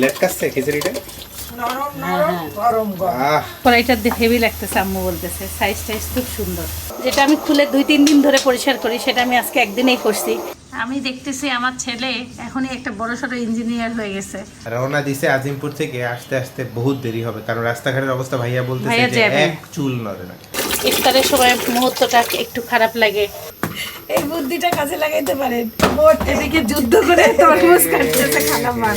Late খিচুড়িটা? নরম নরম গরম গরম। আহ। কড়াইটা হেভি লাগতেছে আম্মু বলতেছে। সাইজ টাইজ খুব সুন্দর। যেটা আমি খুলে দুই তিন দিন ধরে পরিষ্কার করি সেটা আমি আজকে একদিনেই করছি। আমি দেখতেছি আমার ছেলে এখনই একটা বড় সড়ো ইঞ্জিনিয়ার হয়ে গেছে। রওনা দিছে আজিমপুর থেকে আসতে আসতে বহুত দেরি হবে কারণ রাস্তাঘাটের অবস্থা ভাইয়া বলতেছে ভাইয়া যে এক চুল নড়ে না। ইফতারের সময় মুহূর্তটা একটু খারাপ লাগে। এই বুদ্ধিটা কাজে লাগাইতে পারেন। এদিকে যুদ্ধ করে তরমুজ কাটতেছে খালাম্মা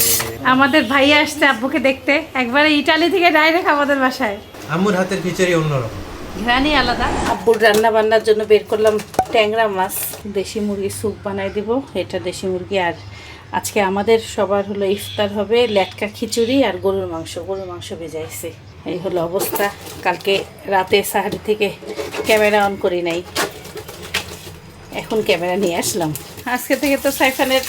আমাদের ভাইয়া আসছে আব্বুকে দেখতে। একবারে ইটালি থেকে ডাইরেক্ট আমাদের বাসায়। আম্মুর হাতের খিচুড়ি অন্যরকম। আলাদা। আব্বুর রান্না বান্নার জন্য বের করলাম ট্যাংরা মাছ। দেশি মুরগি স্যুপ বানাই দিব। এটা দেশি মুরগি। আর আজকে আমাদের সবার হলো ইফতার হবে লেটকা খিচুড়ি আর গরুর মাংস। গরুর মাংস ভেজাইছে এই হলো অবস্থা। কালকে রাতে সাহারি থেকে ক্যামেরা অন করি নাই। এখন ক্যামেরা নিয়ে আসলাম। আজকে থেকে তো সাইফানের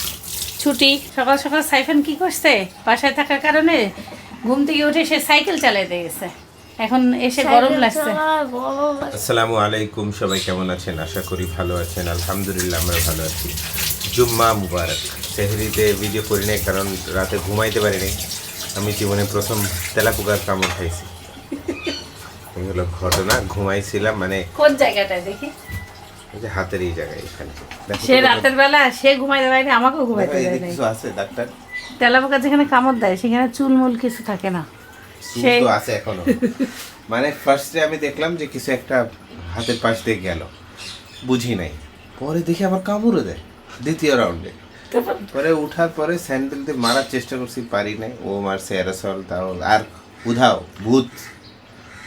ছুটি। সকাল সকাল সাইফান কি করছে? বাসায় থাকার কারণে ঘুম থেকে উঠে সে সাইকেল চালাইতে গেছে এখন এসে গরম লাগছে। আসসালামু আলাইকুম সবাই কেমন আছেন? আশা করি ভালো আছেন। আলহামদুলিল্লাহ আমরা ভালো আছি। জুম্মা মুবারক। সেহরিতে ভিডিও করি নাই কারণ রাতে ঘুমাইতে পারি নাই আমি জীবনে প্রথম তেলাপোকার কামড় খাইছি। এই হলো ঘটনা ঘুমাইছিলাম মানে কোন জায়গাটায় দেখি? এই যে হাতের এই জায়গায় এখানে। সে রাতের বেলা সে ঘুমাইতে পারেনি আমাকেও ঘুমাইতে দেয় নাই কিছু আছে ডাক্তার। তেলাপোকা যেখানে কামড় দেয় সেখানে চুলমুল কিছু থাকে না। চুল তো আছে এখনও। মানে ফার্স্টে আমি দেখলাম যে কিছু একটা হাতের পাশ দিয়ে গেল। বুঝি নাই। পরে দেখি আবার কামড়ও দেয় দ্বিতীয় রাউন্ডে পরে উঠার পরে স্যান্ডেল দিয়ে মারার চেষ্টা করছি পারি নাই। ও মারছে অ্যারাসল তাও আর উধাও ভূত।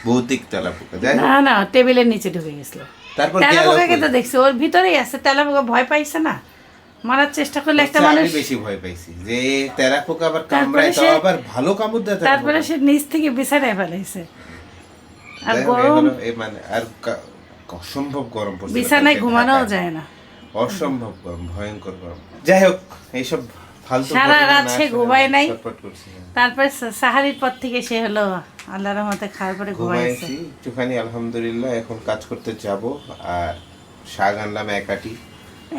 ভৌতিক তেলাপোকা না না টেবিলের নিচে ঢুকে গেছিল। তারপর তেলাপোকাকে? তো দেখছি ওর ভিতরেই আছে তেলাপোকা ভয় পাইছে না। মারার চেষ্টা করলে একটা মানুষ বেশি ভয় পাইছি যে তেলাপোকা আবার কামড়ায় তাও আবার ভালো কামড় দেয় তারপরে সে নিচ থেকে বিছানায় ফেলাইছে। আর গরম মানে আর অসম্ভব গরম পড়ছে বিছানায় ঘুমানোও যায় না। অসম্ভব গরম ভয়ঙ্কর গরম। যাই হোক এইসব সারা রাত সে ঘুমায় নাই। করছি। তারপরে সাহারির পর থেকে সে হলো আল্লাহ রহমতে খাওয়ার পরে ঘুমাইছি একটুখানি আলহামদুলিল্লাহ এখন কাজ করতে যাব আর শাক আনলাম একাটি।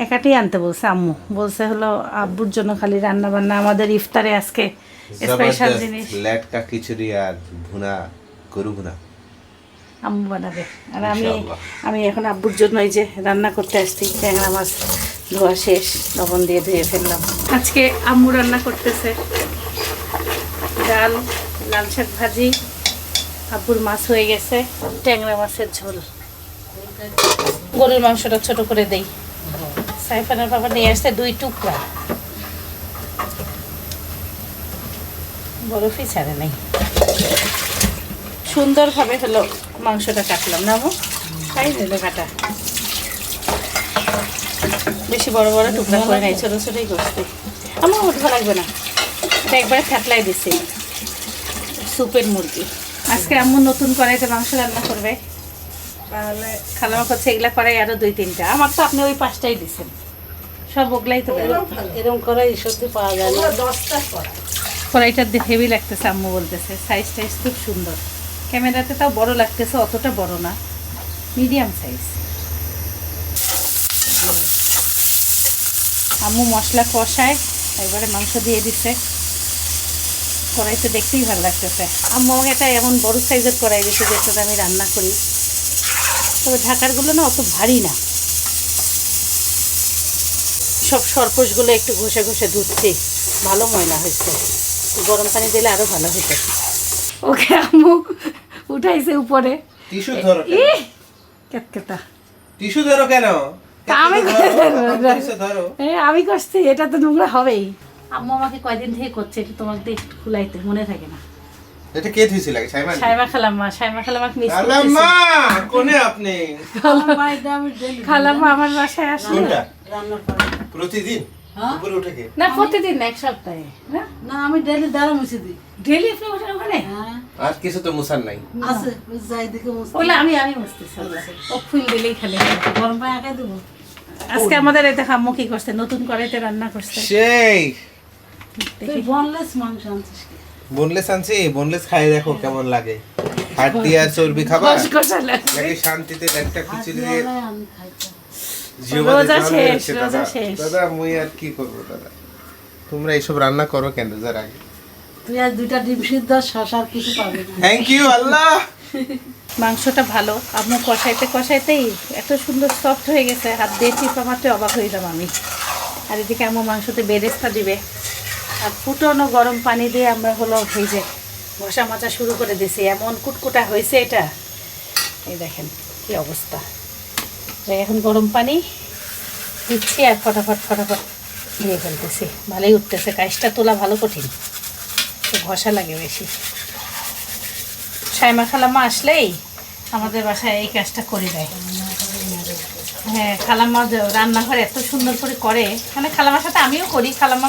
একাটি আনতে বলছে আম্মু। বলছে হলো আব্বুর জন্য খালি রান্না বান্না আমাদের ইফতারে আজকে স্পেশাল জিনিস। লেটকা খিচুড়ি আর ভুনা গরু ভুনা। আম্মু বানাবে। আর আমি আমি এখন আব্বুর জন্য এই যে রান্না করতে আসছি ট্যাংরা মাছ। ধোয়া শেষ, লবণ দিয়ে ধুয়ে ফেললাম। আজকে আম্মু রান্না করতেছে। ডাল, লাল শাক ভাজি, আব্বুর মাছ হয়ে গেছে, ট্যাংরা মাছের ঝোল। গরুর মাংসটা ছোট করে দেই। সাইফানের বাবা নিয়ে আসছে দুই টুকরা। বরফই ছাড়ে নাই। সুন্দরভাবে হলো মাংসটা কাটলাম। না খাই নিল কাটা বেশি বড় বড় টুকরা করে নাই ছোটো ছোটোই করছি। আমার উঠবা লাগবে না। এটা একবারে থাকলাই দিছি। সুপের মুরগি। আজকে আম্মু নতুন কড়াইতে মাংস রান্না করবে। তাহলে খালামা করছে এগুলা করাই আরও দুই তিনটা। আমার তো আপনি ওই পাঁচটাই দিছেন। সব ওগুলাই তো এরকম করাই সত্যি পাওয়া যায় না। দশটা করা কড়াইটা হেভি লাগতেছে আম্মু বলতেছে। সাইজ টাইজ খুব সুন্দর। ক্যামেরাতে তাও বড় লাগতেছে অতটা বড় না। মিডিয়াম সাইজ আম্মু মশলা কষায় এবারে মাংস দিয়ে দিছে। কড়াইতে দেখতেই ভালো লাগতেছে। আম্মু আমাকে একটা এমন বড় সাইজের কড়াই দিয়েছে যেটাতে আমি রান্না করি। তবে ঢাকারগুলো না অত ভারী না। সব সরপোশগুলো একটু ঘষে ঘষে ধুচ্ছি। ভালো ময়লা হয়েছে। গরম পানি দিলে আরও ভালো হতো ওকে আম্মু উঠাইছে উপরে। টিস্যু ধরো ই কেতকেতা টিস্যু ধরো কেন? আমি আমি করছি এটা তো নোংরা হবেই। আম্মু আমাকে কয়দিন থেকে করছে এটা তোমাকে একটু খুলাইতে মনে থাকে না। এটা কে ধুইছিল লাগে সাইমান সাইমা খালাম্মা সাইমা খালাম্মা মিস আল্লামা কোনে আপনি? খালাম্মা আমার বাসায় আসে। কোনটা? রান্নার পরে প্রতিদিন? কে? না প্রতিদিন এক সপ্তাহে। না? না আমি ডেলি দাঁড়া মুছে দিই। ডেলি আপনি ওঠেন ওখানে? হ্যাঁ। আর কিছু তো মুসার নাই। আছে যাই দিকে মুছে আমি আমি বুঝতেছি ও ফুল দিলেই খালি। গরম পানি একাই দেবো? আজকে আমাদের এই দেখো আম্মু কি করছে? নতুন কড়াইতে রান্না করছে। সেই। তুই বনলেস মাংস আনছিস কি? বোনলেস আনছি বোনলেস খাই দেখো কেমন লাগে। হাড্ডি আর চর্বি খাবা? কষকষা লাগে নাকি শান্তিতে একটা খিচুড়ি দিয়ে আমি খাইতাম জীবনে রোজা শেষ, রোজা শেষ। দাদা মুই আর কি করব দাদা? তোমরা এইসব রান্না করো কেন? রোজার আগে। তুই আর দুইটা ডিম সিদ্ধ শশার কিছু পাবি থ্যাংক ইউ আল্লাহ। মাংসটা ভালো। আম্মু কষাইতে কষাইতেই এত সুন্দর সফট হয়ে গেছে। হাত দিয়ে টিপা মারতে অবাক হইলাম আমি। আর এদিকে আম্মু মাংসতে বেরেস্তা দিবে। আর ফুটনো গরম পানি দিয়ে আমরা হলো যে ঘষা মাজা শুরু করে দিছি এমন কুটকুটা হয়েছে এটা। এই দেখেন কি অবস্থা। এখন গরম পানি দিচ্ছি আর ফটাফট ফটাফট দিয়ে ফেলতেছি। ভালোই উঠতেছে। কাজটা তোলা ভালো কঠিন। ঘষা লাগে বেশি। সাইমা খালাম্মা আসলেই আমাদের বাসায় এই কাজটা করে দেয়। হ্যাঁ খালাম্মা রান্নাঘর এত সুন্দর করে করে মানে খালাম্মার সাথে আমিও করি খালাম্মা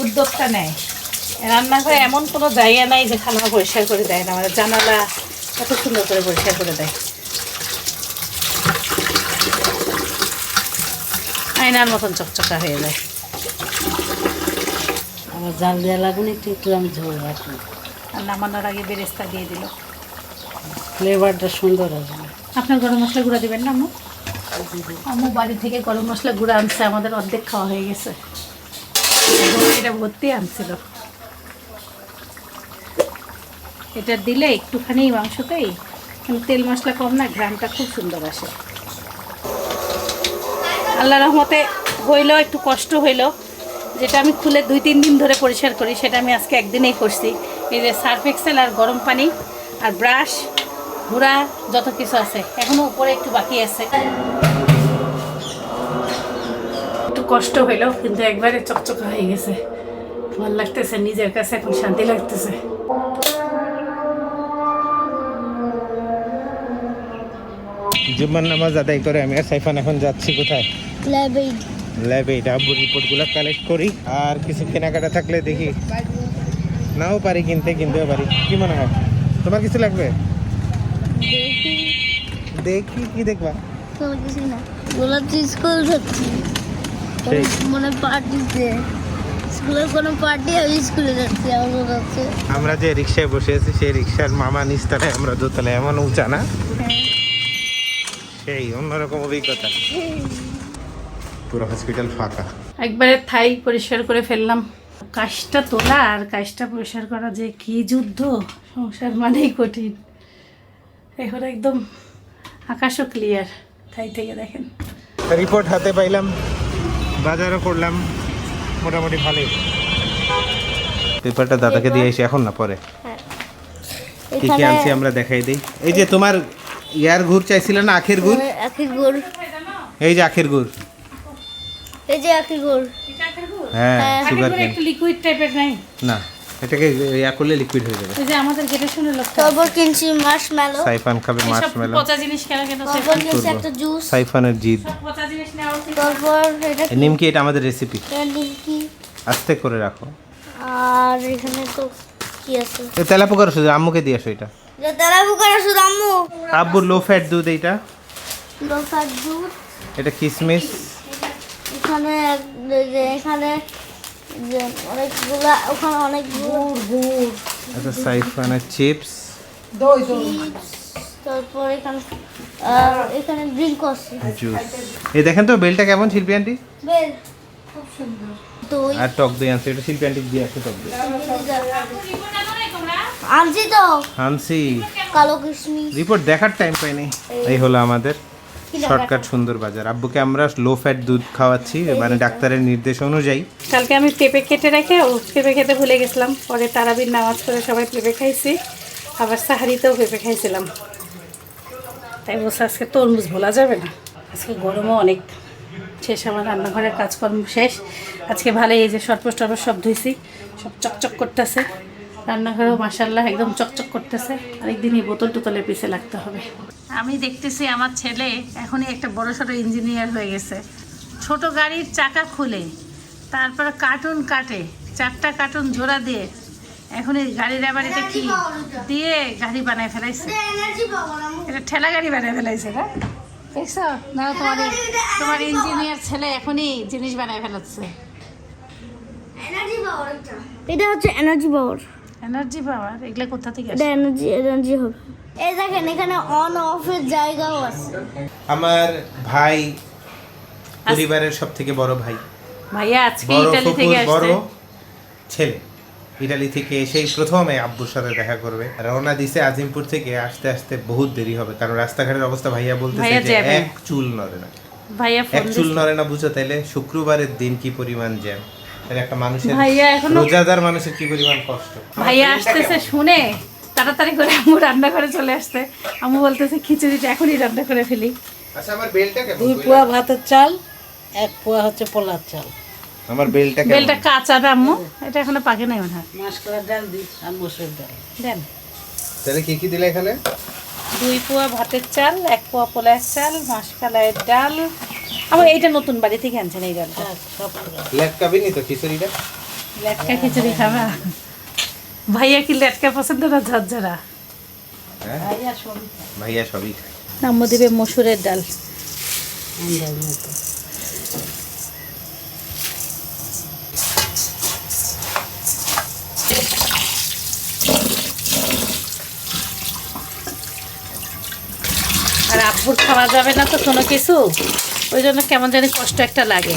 উদ্যোগটা নেয়। রান্নাঘরে এমন কোনো জায়গা নাই যে খালাম্মা পরিষ্কার করে দেয় না আমাদের জানালা এত সুন্দর করে পরিষ্কার করে দেয়। আয়নার মতন চকচকা হয়ে যায়। আমার জাল দেওয়া লাগুনি একটু একটু আমি ঝোল আর নামানোর আগে বেরেস্তা দিয়ে দিল। ফ্লেভারটা সুন্দর আসবে। আপনার গরম মশলা গুঁড়া দেবেন না, আম্মু? আম্মু, বাড়ি থেকে গরম মশলা গুঁড়া আনছে, আমাদের অর্ধেক খাওয়া হয়ে গেছে। এটা ভর্তি আনছিল। এটা দিলে একটুখানি মাংসতেই মানে তেল মশলা কম না ঘ্রামটা খুব সুন্দর আসে। আল্লাহ রহমতে হইল, একটু কষ্ট হইল। যেটা আমি খুলে দুই তিন দিন ধরে পরিষ্কার করি, সেটা আমি আজকে একদিনেই করছি। এই যে সার্ফ এক্সেল আর গরম পানি আর ব্রাশ ঘোড়া যত কিছু আছে। এখনও উপরে একটু বাকি আছে। একটু কষ্ট হইল কিন্তু একবারে চকচকা হয়ে গেছে। ভালো লাগতেছে নিজের কাছে এখন শান্তি লাগতেছে। জুম্মার নামাজ আদায় করে আমি আর সাইফান এখন যাচ্ছি কোথায়? ল্যাবে আব্বুর রিপোর্টগুলো কালেক্ট করি। আর কিছু কেনাকাটা থাকলে দেখি। নাও পারি কিনতে কিনতেও পারি। কি মনে হয়? তোমার কিছু লাগবে? দেখি কি দেখবা। কিছু না স্কুল যাচ্ছি মনে পার্টিতে স্কুলের কোনো পার্টি আমি স্কুলে যাচ্ছি আমার আমরা যে রিক্সায় বসে আছি সেই রিক্সার মামা নিচতলায় আমরা দোতলায় এমন উঁচা না? সেই অন্যরকম অভিজ্ঞতা। পুরো হসপিটাল ফাঁকা। একবারে থাই পরিষ্কার করে ফেললাম। কাজটা তোলা আর কাজটা পরিষ্কার করা যে কি যুদ্ধ সংসার মানেই কঠিন। এখন একদম আকাশও ক্লিয়ার থাই থেকে দেখেন। রিপোর্ট হাতে পাইলাম বাজারও করলাম মোটামুটি ভালোই। পেপারটা দাদাকে দিয়ে এসে এখন না পরে। কি কি আনছি আমরা দেখাই দিই। এই যে তোমার ইয়ার গুড় চাইছিল না আখের গুড়? আখির গোড়। এই যে আখের গুড়। এই যে আখির গোড়। হ্যাঁ সুগার কেন একটু লিকুইড টাইপের নাই? না। এটাকে ইয়া করলে লিকুইড হয়ে যাবে। ওই যে আমাদের গেটে শুনে লোক তারপর কিনছি মার্শ মেলো সাইফান খাবে মার্শমেলো পচা জিনিস কেন কেন তারপর কিনছি একটা জুস সাইফানের জিদ। পচা জিনিস নেওয়া উচিত। এটা এই নিমকি এটা আমাদের রেসিপি কি আস্তে করে রাখো। আর এখানে তো কি আছে? এই তেলা পোকার শুধু আম্মুকে দিয়ে আসো এটা। এটা তেরা বুকার শুধু আম্মু। আব্বু লো ফ্যাট দুধ এইটা। লোকার দুধ। এটা কিসমিস। এখানে এই যে এখানে যে অনেকগুলা ওখানে অনেকগুলো। সাইফানের চিপস। তারপর এখানে এখানে ড্রিঙ্ক আছে। জুস। এই দেখেন তো বেলটা কেমন শিল্পী আন্টি? বেল খুব সুন্দর। দই। আর টক দই আনছে এটা শিল্পী আন্টি দিয়ে আসো টক দই। আনছি তো। আনছি। কালো কিশমিশ। রিপোর্ট দেখার টাইম পাইনি। এই হলো আমাদের। শর্টকাট সুন্দর বাজার। আব্বুকে আমরা লো ফ্যাট দুধ খাওয়াচ্ছি মানে ডাক্তারের নির্দেশ অনুযায়ী। কালকে আমি পেঁপে কেটে রেখে ও পেঁপে খেতে ভুলে গেছিলাম। পরে তারাবির নামাজ করে সবাই পেঁপে খাইছি। আবার সাহারিতেও পেঁপে খাইছিলাম। তাই বলছে আজকে তরমুজ ভোলা যাবে না। আজকে গরমও অনেক। শেষ আমার রান্নাঘরের কাজকর্ম শেষ। আজকে ভালোই এই যে সরপোষ টরপোষ সব ধুইছি সব চকচক করতেছে। রান্নাঘরেও মাসাল্লাহ একদম চকচক করতেছে। আরেকদিন এই বোতল টোতলের পিছে লাগতে হবে। আমি দেখতেছি আমার ছেলে এখনই একটা বড় সড়ো ইঞ্জিনিয়ার হয়ে গেছে। ছোট গাড়ির চাকা খুলে তারপরে কার্টুন কাটে চারটা কার্টুন জোড়া দিয়ে। এখন এই গাড়ির আবার এটা কি দিয়ে গাড়ি বানায় ফেলাইছে? এটা ঠেলা গাড়ি বানায় ফেলাইছে না? দেখছ? না তোমার তোমার ইঞ্জিনিয়ার ছেলে এখনই জিনিস বানায় ফেলাচ্ছে। এটা এটা হচ্ছে এনার্জি পাওয়ার এনার্জি পাওয়ার এগুলো কোথা থেকে আসে? এনার্জি এনার্জি হবে। এই দেখেন এখানে অন অফের জায়গাও আছে। আমার ভাই পরিবারের সব থেকে বড় ভাই। ভাইয়া আজকে ইটালি থেকে ফুপুর বড় ছেলে। ইটালি থেকে এসেই প্রথমে আব্বুর সাথে দেখা করবে। রওনা দিছে আজিমপুর থেকে আসতে আসতে বহুত দেরি হবে। কারণ রাস্তাঘাটের অবস্থা ভাইয়া বলতেছে ভাইয়া যে এক চুল নড়ে না। ভাইয়া এক চুল নড়ে না বুঝো তাইলে শুক্রবারের দিন কি পরিমাণ জ্যাম। তাহলে একটা মানুষের ভাইয়া এখনও রোজাদার মানুষের কি পরিমাণ কষ্ট? ভাইয়া আসতেছে শুনে তাড়াতাড়ি করে আম্মু রান্না করে চলে আসতে আম্মু বলতেছে খিচুড়িটা এখনই রান্না করে ফেলি। আচ্ছা আমার বেলটা কেমন দুই পোয়া ভাতের চাল এক পোয়া হচ্ছে পোলার চাল। আমার বেলটা বেলটা কাঁচা না আম্মু এটা এখনও পাকে নাই মনে হয়। মাসকলার ডাল দিই আর মসুর ডাল। দেন। তাহলে কি কি দিলে এখানে? দুই পোয়া ভাতের চাল এক পোয়া পোলার চাল মাসকালাইয়ের ডাল আমার এইটা নতুন বাড়ি থেকে আনছেন এই ডালটা লেটকা বিনি তো খিচুড়িটা? লেটকা খিচুড়ি খাবা। ভাইয়া কি লেটকা পছন্দ না ঝরঝরা? হ্যাঁ? ভাইয়া সবই খায়, ভাইয়া সবই খায়। নাম্য দিবে মসুরের ডাল। আব্বুর খাওয়া যাবে না তো কোনো কিছু। ওই জন্য কেমন জানি কষ্ট একটা লাগে।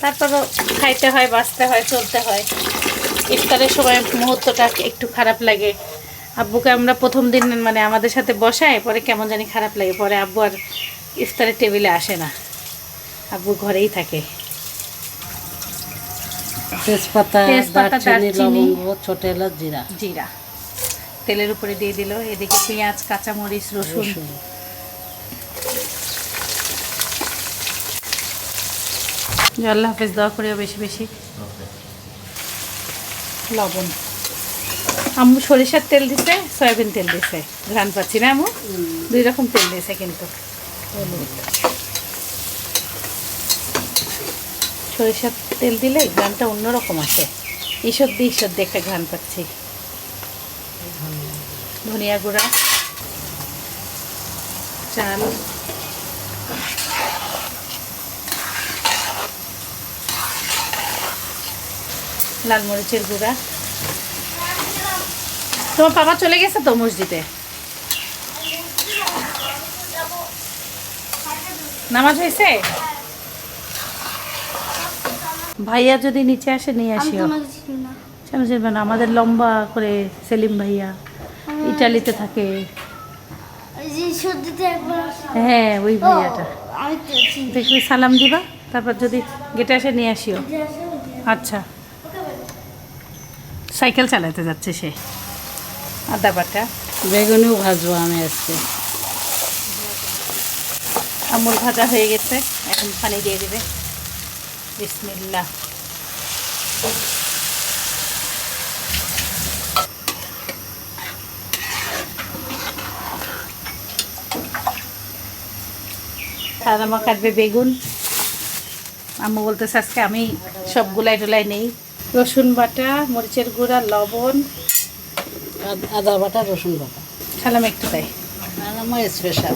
তারপরও খাইতে হয় বাঁচতে হয় চলতে হয়। ইফতারের সময় মুহূর্তটা একটু খারাপ লাগে। আব্বুকে আমরা প্রথম দিন মানে আমাদের সাথে বসায় পরে কেমন জানি খারাপ লাগে। পরে আব্বু আর ইফতারের টেবিলে আসে না। আব্বু ঘরেই থাকে। তেজপাতা। লবঙ্গ ছোট এলাচ জিরা। জিরা। তেলের উপরে দিয়ে দিল। এদিকে পেঁয়াজ কাঁচামরিচ রসুন। আল্লাহ হাফেজ দোয়া করিও বেশি বেশি। লবণ। আম্মু সরিষার তেল দিছে সয়াবিন তেল দিছে। ঘ্রাণ পাচ্ছি না আম্মু? দুই রকম তেল দিছে কিন্তু। সরিষার তেল দিলে ঘ্রাণটা অন্যরকম আসে। ঈশ্বর দিয়ে ঈশ্বর দিয়ে একটা ঘ্রাণ পাচ্ছি। ধনিয়া গুঁড়া চাল। লাল মরিচের গুঁড়া। তোমার বাবা চলে গেছে তো মসজিদে? নামাজ হয়েছে? ভাইয়া যদি নিচে আসে নিয়ে আসিও। না। না আমাদের লম্বা করে সেলিম ভাইয়া ইটালিতে থাকে। হ্যাঁ ওই ভাইয়াটা। দেখবি সালাম দিবা তারপর যদি গেটে আসে নিয়ে আসিও। আচ্ছা। সাইকেল চালাতে যাচ্ছে সে। আদা বাটা। বেগুনিও ভাজবো আমি আজকে। আমুল ভাজা হয়ে গেছে এখন পানি দিয়ে দেবে। বিসমিল্লা আর আমার কাটবে বেগুন আম্মু বলতেছে আজকে আমি সব গুলাই টুলাই নেই। রসুন বাটা মরিচের গুঁড়া লবণ। আদা বাটা রসুন বাটা। খালাম একটু দেয় আর স্পেশাল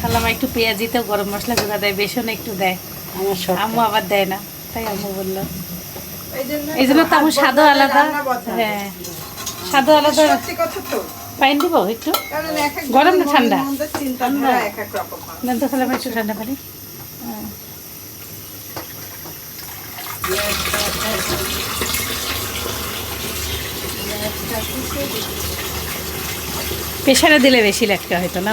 খালাম একটু পেঁয়াজিতেও গরম মশলা গুঁড়া দেয় বেসন একটু দেয়। আমার সব আম্মু আবার দেয় না তাই আম্মু বলল। এই জন্য তো আমার স্বাদও আলাদা। হ্যাঁ স্বাদও আলাদা। সত্যি কথা তো। পাইন দিব একটু? গরম না ঠান্ডা? মনের চিন্তাধারা এক এক রকম। দেন তো খালাম একটু ঠান্ডা পানি। হ্যাঁ। প্রেশারে দিলে বেশি লেটকা হয়তো না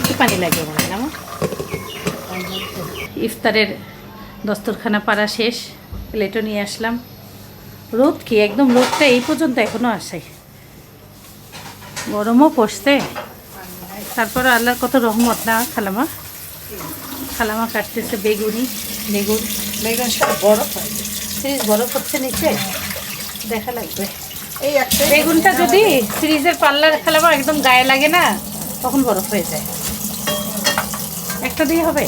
একটু পানি লাগবে মনে হয়, না ইফতারের দস্তরখানা পাড়া শেষ, প্লেটও নিয়ে আসলাম। রোদ কি, একদম রোদটা এই পর্যন্ত এখনও আসে। গরমও পড়ছে। তারপর আল্লাহর কত রহমত না, খালামা? খালামা কাটতেছে বেগুনি। বেগুন বেগুন সব বরফ হয়। ফ্রিজ বরফ হচ্ছে নিচে দেখা লাগবে। এই একটাই বেগুনটা যদি ফ্রিজের পাল্লা খালামা একদম গায়ে লাগে না তখন বরফ হয়ে যায়। একটা দিয়ে হবে।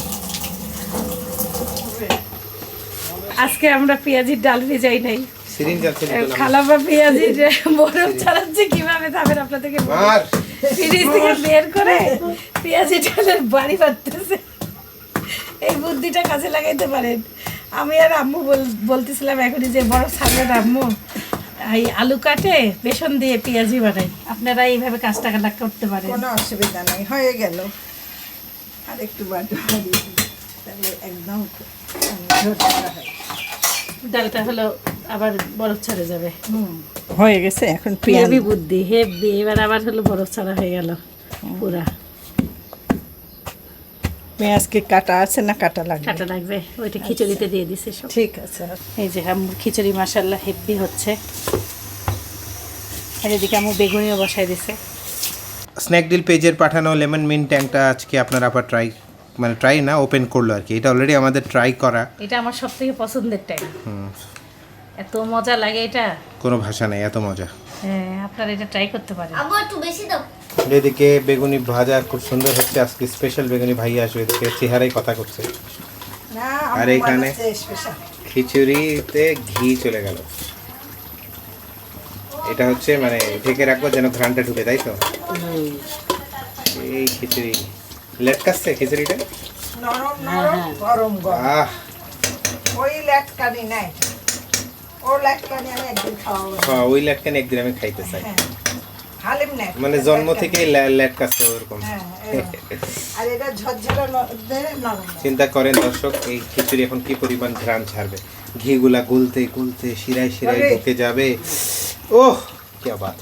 আজকে আমরা পেঁয়াজির ডাল ভেজাই নাই। আছে খালামা পেঁয়াজির বরফ ছাড়াচ্ছে কীভাবে যাবেন আপনাদেরকে। ফ্রিজ থেকে বের করে পেঁয়াজি ডালের বাড়ি বাঁধতেছে। এই বুদ্ধিটা কাজে লাগাইতে পারেন। আমি আর আম্মু বল- বলতেছিলাম এখনই যে বড় ছাড়বেন আম্মু এই আলু কাটে বেসন দিয়ে পেঁয়াজি বানাই। আপনারা এইভাবে কাজটা কাটা করতে পারেন। কোনো অসুবিধা নাই হয়ে গেল। আর একটু তাহলে একদম ডালটা হলো আবার বরফ ছাড়ে যাবে। হয়ে গেছে এখন পেঁয়াজ। বুদ্ধি হেভি। এবার আবার হলো বরফ ছাড়া হয়ে গেল পুরা। পেঁয়াজ কি কাটা আছে না কাটা লাগবে? কাটা লাগবে ওইটা খিচুড়িতে দিয়ে দিছে সব। ঠিক আছে। এই যে আম্মুর খিচুড়ি মাসাল্লাহ হেভি হচ্ছে। আর এদিকে আম্মু বেগুনিও বসাই দিছে। স্ন্যাক ডিল পেজের পাঠানো লেমন মিন ট্যাঙ্কটা আজকে আপনারা আবার ট্রাই মানে ট্রাই না ওপেন করল আর কি। এটা অলরেডি আমাদের ট্রাই করা। এটা আমার সব থেকে পছন্দের টাইম এত মজা লাগে এটা। কোনো ভাষা নেই এত মজা। হ্যাঁ আপনারা এটা ট্রাই করতে পারেন। আবু একটু বেশি দাও। এদিকে বেগুনি ভাজা খুব সুন্দর হচ্ছে। আজকে স্পেশাল বেগুনি ভাই আসবে এদিকে চেহারাই কথা করছে। আর এখানে? খিচুড়িতে ঘি চলে গেল। এটা হচ্ছে মানে ঢেকে রাখব যেন ঘ্রানটা ঢুকে তাই তো? এই খিচুড়ি। লেটকাচ্ছে খিচুড়িটা? নরম নরম গরম গরম। আহ। ওই ল্যাটকানি নাই। ও ল্যাটকানি আমি একদিন খাওয়াবো। হ্যাঁ, ওই লেটকানি একদিন আমি খাইতে চাই। হ্যাঁ। হালিম মানে জন্ম থেকেই লে- লেটকাচ্ছে ওরকম। হ্যাঁ এরকম। আর এটা ঝরঝরে মধ্যে নরম। চিন্তা করেন দর্শক এই খিচুড়ি এখন কি পরিমাণ ঘ্রাণ ছাড়বে? ঘিগুলা গুলতে গুলতে শিরায় শিরায় ঢুকে যাবে। ওহ কে বাত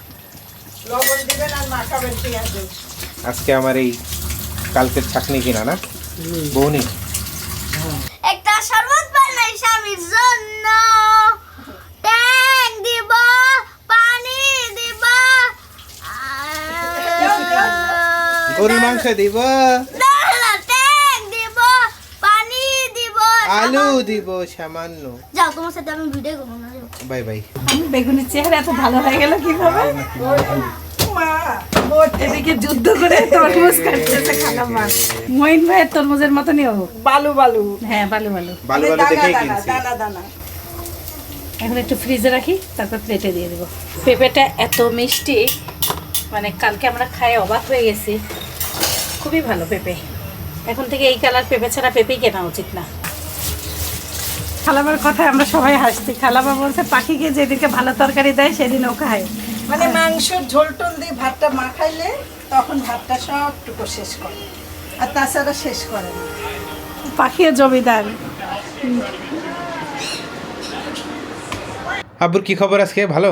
লবণ দিবেন আর মাখাবেন পেঁয়াজে আজকে আমার এই কালকের ছাকনি কিনা না? বৌনি। একটা শরবত বানাই স্বামীর জন্য ট্যাং দিব পানি দিব গরুর মাংস দিব। ট্যাং দিব পানি দিব আলু দিব সামান্য। যাও তোমার সাথে আমি ভিডিও করব না বাই বাই। আমি বেগুনির চেহারা এত ভালো হয়ে গেল কীভাবে? মা এদিকে যুদ্ধ করে তরমুজ কাটতেছে খালাম্মা মইন ভাইয়ের তরমুজের মতনই ও। বালু বালু। হ্যাঁ ভালো ভালো বালু বালু দেখেই কিনছি। দানা দানা। এখন একটু ফ্রিজে রাখি তারপর প্লেটে দিয়ে দেবো। পেঁপেটা এত মিষ্টি মানে কালকে আমরা খাই অবাক হয়ে গেছি। খুবই ভালো পেঁপে। এখন থেকে এই কালার পেঁপে ছাড়া পেঁপেই কেনা উচিত না। খালাবার কথায় আমরা সবাই হাসছি। খালাবা বলছে পাখিকে যেদিকে ভালো তরকারি দেয় সেদিন ও খায়। মানে মাংসের ঝোল টোল দিয়ে ভাতটা মাখাইলে তখন ভাতটা সবটুকু শেষ করে। আর তাছাড়া শেষ করে না। পাখিও জমিদার। আব্বুর কি খবর আজকে? ভালো?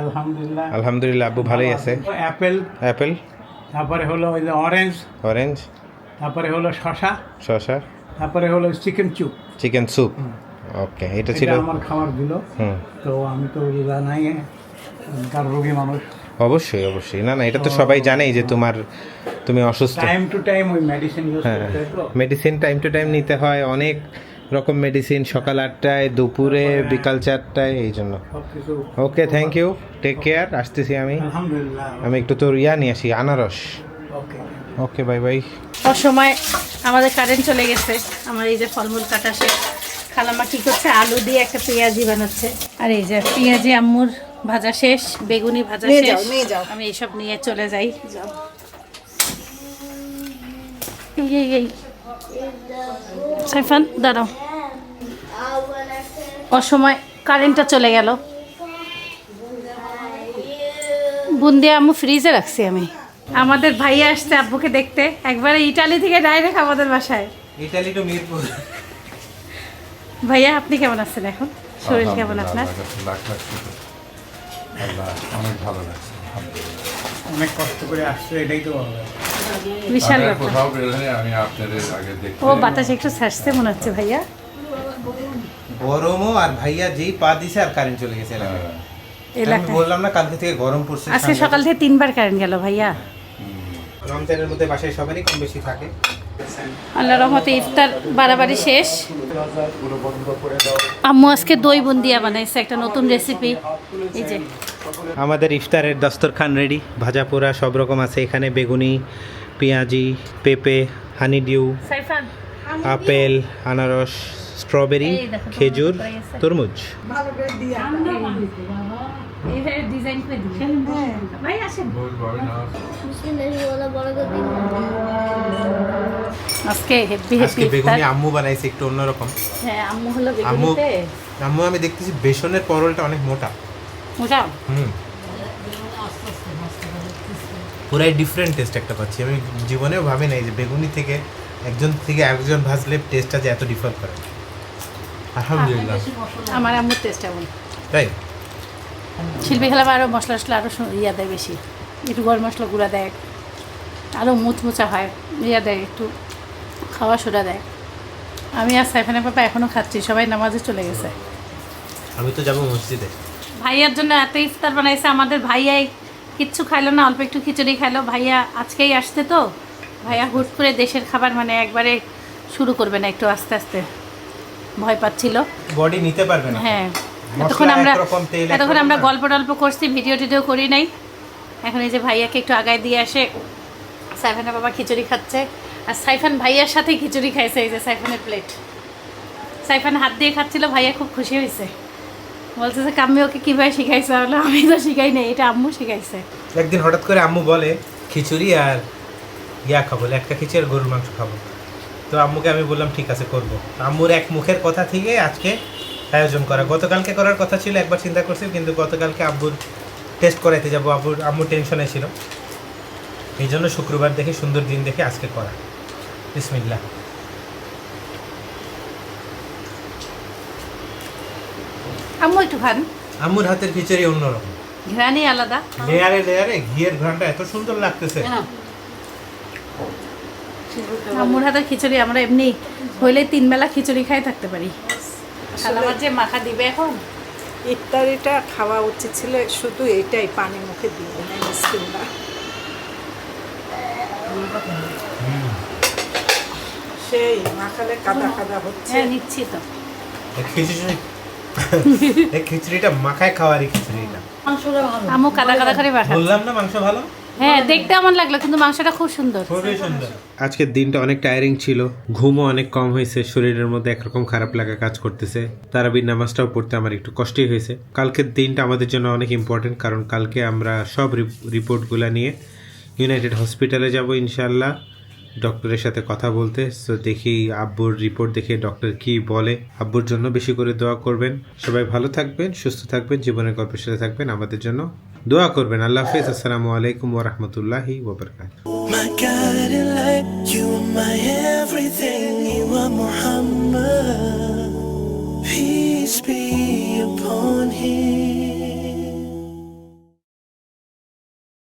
আলহামদুলিল্লাহ। আলহামদুলিল্লাহ আব্বু ভালোই আছে। অ্যাপেল। অ্যাপেল? তারপরে হলো ওই যে অরেঞ্জ অরেঞ্জ তারপরে হলো শশা শসা। তারপরে হলো চিকেন চুপ চিকেন স্যুপ ওকে এটা ছিল আমার খাবার দিল। হুম। তো আমি তো জানাই তার রোগী মানুষ। অবশ্যই অবশ্যই। না না এটা তো সবাই জানেই যে তোমার তুমি অসুস্থ। টাইম টু টাইম ওই মেডিসিন ইউজ হ্যাঁ। করতে হয় তো। মেডিসিন টাইম টু টাইম নিতে হয় অনেক রকম মেডিসিন সকাল আটটায় দুপুরে বিকাল চারটায় এই জন্য। Okay thank you take care আসতেছি আমি। আমি একটু তোর ইয়া নিয়ে আসি আনারস। ওকে ওকে বাই বাই অসময় আমাদের কারেন্ট চলে গেছে। আমার এই যে ফলমূল কাটা শেষ। খালাম্মা কি করছে? আলু দিয়ে একটা পেঁয়াজি বানাচ্ছে। আর এই যে পেঁয়াজি আম্মুর ভাজা শেষ বেগুনি ভাজা শেষ। যাও, নিয়ে যাও। আমি এইসব নিয়ে চলে যাই। এই এই এই। সাইফান দাঁড়াও। অসময় কারেন্টটা চলে গেল। বুন্দিয়া আম্মু ফ্রিজে রাখছি আমি। আমাদের ভাইয়া আসছে আব্বুকে দেখতে। একবারে ইটালি থেকে ডাইরেক্ট আমাদের বাসায়। Italy to Mirpur. ভাইয়া আপনি কেমন আছেন এখন? শরীর কেমন আপনার? অনেক ভালো লাগছে অনেক কষ্ট করে আসছে এটাই তো বিশাল ব্যাপার। ও বাতাস একটু ছাড়ছে মনে হচ্ছে ভাইয়া। গরমও আর ভাইয়া যেই পা দিছে আর কারেন্ট চলে গেছে এলাকায়। হ্যাঁ। আমি বললাম না কালকে থেকে গরম পড়ছে আজকে সকাল থেকে তিনবার কারেন্ট গেল ভাইয়া। রমজানের মধ্যে বাসায় সবারই কম বেশি থাকে। আল্লাহ রহমতে ইফতার বাড়াবাড়ি শেষ। আম্মু আজকে দই বুন্দিয়া বানাইছে একটা নতুন রেসিপি এই যে। আমাদের ইফতারের দস্তরখান রেডি ভাজা পোড়া সব রকম আছে। এখানে বেগুনি পেঁয়াজি পেঁপে হানি ডিউ। আপেল আনারস স্ট্রবেরি খেজুর তরমুজ। বারাকাতুহু আজকে হেপি হেপি বেগুনি আম্মু বানাইছে একটু অন্যরকম। হ্যাঁ আম্মু হলো আম্মু আম্মু আমি দেখতেছি বেসনের পরলটা অনেক মোটা। মোটা? হুম। পুরাই ডিফারেন্ট টেস্ট একটা পাচ্ছি। আমি জীবনেও ভাবি নাই যে বেগুনি থেকে একজন থেকে একজন ভাজলে টেস্টটা যে এত ডিফার করে। আলহামদুলিল্লাহ। আমার আম্মুর টেস্ট এমন। তাই? শিল্পী খেলা আরও মশলা টশলা আরও ইয়া দেয় বেশি। একটু গরম মশলা গুঁড়া দেয়। আরও মুচমুচা হয় ইয়া দেয় একটু খাওয়া সোডা দেয়। আমি আর সাইফানের পাপা এখনও খাচ্ছি সবাই নামাজে চলে গেছে। আমি তো যাব মসজিদে। ভাইয়ার জন্য এত ইফতার বানাইছে আমাদের ভাইয়াই কিচ্ছু খাইলো না অল্প একটু খিচুড়ি খাইলো। ভাইয়া আজকেই আসতে তো ভাইয়া হুট করে দেশের খাবার মানে একবারে শুরু করবে না একটু আস্তে আস্তে। ভয় পাচ্ছিল। বডি নিতে পারবে না। হ্যাঁ। এতক্ষণ আমরা এতক্ষণ আমরা গল্প টল্প করছি ভিডিও টিডিও করি নাই। এখন এই যে ভাইয়াকে একটু আগায় দিয়ে আসে। সাইফানের বাবা খিচুড়ি খাচ্ছে। আর সাইফান ভাইয়ার সাথে খিচুড়ি খাইছে এই যে সাইফানের প্লেট সাইফান হাত দিয়ে খাচ্ছিল ভাইয়া খুব খুশি হয়েছে বলছে যে কাম্মি ওকে কীভাবে শিখাইছে? বলো আমি তো শিখাই নাই এটা আম্মু শিখাইছে। একদিন হঠাৎ করে আম্মু বলে খিচুড়ি আর ইয়া খাব একটা খিচুড়ি আর গরুর মাংস খাব। তো আম্মুকে আমি বললাম ঠিক আছে করব। আম্মুর এক মুখের কথা থেকে আজকে আয়োজন করা। গতকালকে করার কথা ছিল একবার চিন্তা করছি কিন্তু গতকালকে আব্বুর টেস্ট করাইতে যাব। আব্বুর আম্মুর টেনশনে ছিল। এই জন্য শুক্রবার দেখে সুন্দর দিন দেখে আজকে করা। বিসমিল্লা আম্মু একটু খান। আম্মুর হাতের খিচুড়ি অন্যরকম। ঘ্রানি আলাদা। লেয়ারে লেয়ারে ঘিয়ের ঘ্রানটা এত সুন্দর লাগতেছে। আম্মুর হাতের খিচুড়ি আমরা এমনি হইলে তিন বেলা খিচুড়ি খাই থাকতে পারি। আমার যে মাখা দিবে এখন? ইফতারিটা খাওয়া উচিত ছিল শুধু এটাই পানি মুখে দিয়ে না। মিসকিনরা সেই মাখালে কাদা কাদা হচ্ছে। হ্যাঁ নিচ্ছি তো। খিচুড়ি খিচুড়িটা মাখায় খাওয়ারই খিচুড়িটা। আম্মু কাদা কাদা করে মাখা বললাম না মাংস ভালো? হ্যাঁ দেখতে আমার লাগল কিন্তু মাংসটা খুব সুন্দর। খুবই সুন্দর। আজকের দিনটা অনেক টায়ারিং ছিল ঘুমও অনেক কম হয়েছে শরীরের মধ্যে একরকম খারাপ লাগা কাজ করতেছে। তারাবির নামাজটাও পড়তে আমার একটু কষ্টই হয়েছে। কালকের দিনটা আমাদের জন্য অনেক ইম্পর্টেন্ট কারণ কালকে আমরা সব রিপোর্টগুলো নিয়ে ইউনাইটেড হসপিটালে যাব ইনশাল্লাহ ডক্টরের সাথে কথা বলতে। সো দেখি আব্বুর রিপোর্ট দেখে ডক্টর কি বলে। আব্বুর জন্য বেশি করে দোয়া করবেন। সবাই ভালো থাকবেন, সুস্থ থাকবেন, জীবনের গল্পের সাথে থাকবেন। আমাদের জন্য দোয়া করবেন। আল্লাহ হাফেজ। আসসালামু আলাইকুম ওরহমতুল্লাহি ওবরকাত Peace be upon him.